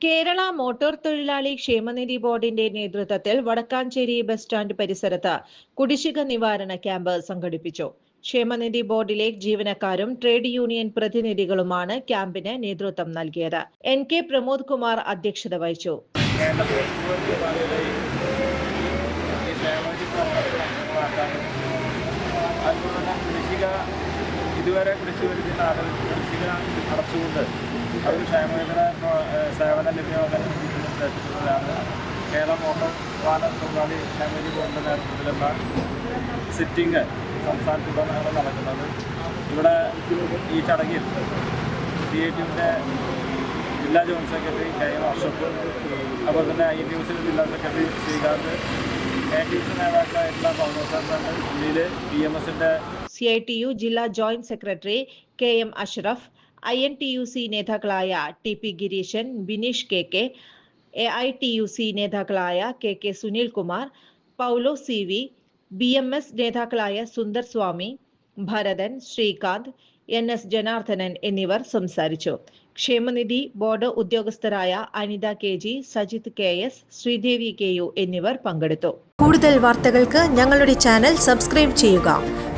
Kerala motor തൊഴിലാളി ക്ഷേമനിധി ബോർഡിന്റെ നേതൃത്വത്തിൽ വടക്കാഞ്ചേരി ബസ് സ്റ്റാൻഡ് പരിസരത്ത് കുടിശ്ശിക നിവാരണ ക്യാമ്പ് സംഘടിപ്പിച്ചു ക്ഷേമനിധി ബോർഡിലെ ജീവനക്കാരും ട്രേഡ് യൂണിയൻ പ്രതിനിധികളുമാണ് ക്യാമ്പിന് നേതൃത്വം നൽകിയത് എൻ കെ പ്രമോദ് കുമാർ അധ്യക്ഷത വഹിച്ചു അതുപോലെ കൃഷിക ഇതുവരെ വരുന്ന ആളുകൾ കൃഷിക അടച്ചുകൊണ്ട് അവർ ക്ഷേമകര സേവനം ലഭ്യമാക്കാൻ ഉദ്ദേശിക്കുന്ന ഉദ്ദേശത്തിലാണ് കേരള മോട്ടോർ വാഹന തൊഴിലാളി ക്ഷേമനിധി ബോർഡിന്റെ നേതൃത്വത്തിലുള്ള സിറ്റിംഗ് സംസ്ഥാനത്തിലാണ് നടക്കുന്നത്. ഇവിടെ ഈ ചടങ്ങിൽ സി ഐ ടിയുടെ ജില്ലാ joint secretary K M Ashok അതുപോലെ തന്നെ ഐ യുസിന്റെ ജില്ലാ secretary Srikanth A T C നേതാക്കളായിട്ടുള്ള പൗലോസാറിന്റെ ജില്ലയിൽ പി എം എസിന്റെ സി ഐ ടി യു ജില്ലാ joint secretary K M Ashraf I N T U C നേതാക്കളായ T P Gireesan Bineesh K K A I T U C നേതാക്കളായ K K Sunil Kumar Paulo C V B M S നേതാക്കളായ സുന്ദർ സ്വാമി Bharathan Srikanth N S Janardhanan എന്നിവർ സംസാരിച്ചു. ക്ഷേമനിധി board ഉദ്യോഗസ്ഥരായ Anitha K G Sajith K S Sridevi K U എന്നിവർ പങ്കെടുത്തു. കൂടുതൽ വാർത്തകൾക്ക് ഞങ്ങളുടെ ചാനൽ സബ്സ്ക്രൈബ് ചെയ്യുക.